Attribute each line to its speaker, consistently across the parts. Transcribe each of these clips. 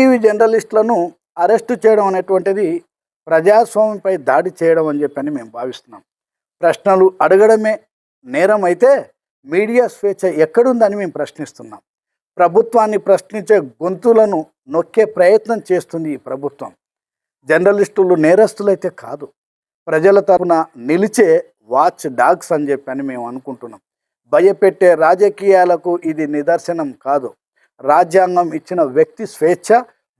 Speaker 1: ETV జర్నలిస్టులను arrest చేయడం అనేటువంటిది ప్రజాస్వామ్యంపై దాడి చేయడం అని చెప్పని మేము భావిస్తున్నాం. ప్రశ్నలు అడగడమే నేరం అయితే మీడియా స్వేచ్ఛ ఎక్కడుందని మేము ప్రశ్నిస్తున్నాం. ప్రభుత్వాన్ని ప్రశ్నించే గొంతులను నొక్కే ప్రయత్నం చేస్తుంది ఈ ప్రభుత్వం. జర్నలిస్టులు నేరస్తులైతే కాదు. ప్రజల తరపున నిలిచే వాచ్ డాగ్స్ అని చెప్పని మేము అనుకుంటున్నాం. భయపెట్టే రాజకీయాలకు ఇది నిదర్శనం కాదు. రాజ్యాంగం ఇచ్చిన వ్యక్తి స్వేచ్ఛ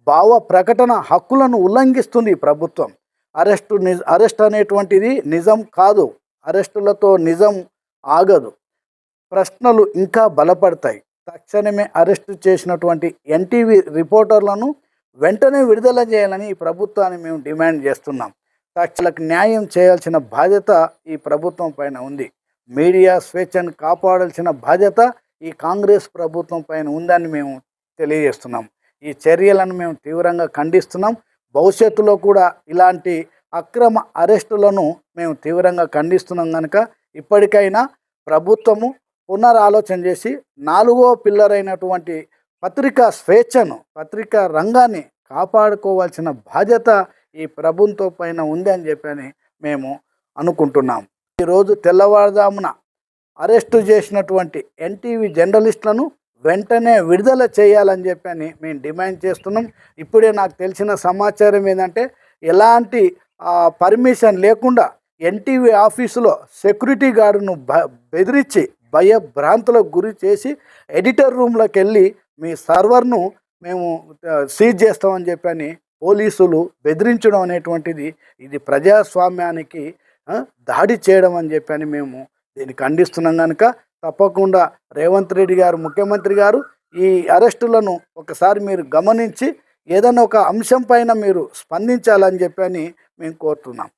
Speaker 1: భావ ప్రకటన హక్కులను ఉల్లంఘిస్తుంది ఈ ప్రభుత్వం. అరెస్టు నిజ అరెస్ట్ అనేటువంటిది నిజం కాదు. అరెస్టులతో నిజం ఆగదు. ప్రశ్నలు ఇంకా బలపడతాయి. తక్షణమే అరెస్టు చేసినటువంటి ఎన్టీవీ రిపోర్టర్లను వెంటనే విడుదల చేయాలని ఈ ప్రభుత్వాన్ని మేము డిమాండ్ చేస్తున్నాం. తక్షణకు న్యాయం చేయాల్సిన బాధ్యత ఈ ప్రభుత్వం పైన ఉంది. మీడియా స్వేచ్ఛను కాపాడాల్సిన బాధ్యత ఈ కాంగ్రెస్ ప్రభుత్వం పైన ఉందని మేము తెలియజేస్తున్నాం. ఈ చర్యలను మేము తీవ్రంగా ఖండిస్తున్నాం. భవిష్యత్తులో కూడా ఇలాంటి అక్రమ అరెస్టులను మేము తీవ్రంగా ఖండిస్తున్నాం కనుక ఇప్పటికైనా ప్రభుత్వము పునరాలోచన చేసి నాలుగో పిల్లర్ అయినటువంటి పత్రికా స్వేచ్ఛను పత్రికా రంగాన్ని కాపాడుకోవాల్సిన బాధ్యత ఈ ప్రభుత్వం పైన ఉంది అని చెప్పని మేము అనుకుంటున్నాం. ఈరోజు తెల్లవారుజామున అరెస్టు చేసినటువంటి ఎన్టీవీ జర్నలిస్టులను వెంటనే విడుదల చేయాలని చెప్పని మేము డిమాండ్ చేస్తున్నాం. ఇప్పుడే నాకు తెలిసిన సమాచారం ఏంటంటే ఎలాంటి పర్మిషన్ లేకుండా ఎన్టీవీ ఆఫీసులో సెక్యూరిటీ గార్డును భ బెదిరించి భయభ్రాంతులకు గురి చేసి ఎడిటర్ రూమ్లోకి వెళ్ళి మీ సర్వర్ను మేము సీజ్ చేస్తామని చెప్పని పోలీసులు బెదిరించడం అనేటువంటిది ఇది ప్రజాస్వామ్యానికి దాడి చేయడం అని చెప్పని మేము దీన్ని ఖండిస్తున్నాం కనుక తప్పకుండా రేవంత్ రెడ్డి గారు ముఖ్యమంత్రి గారు ఈ అరెస్టులను ఒకసారి మీరు గమనించి ఏదైనా ఒక అంశం పైన మీరు స్పందించాలని చెప్పని మేము కోరుతున్నాం.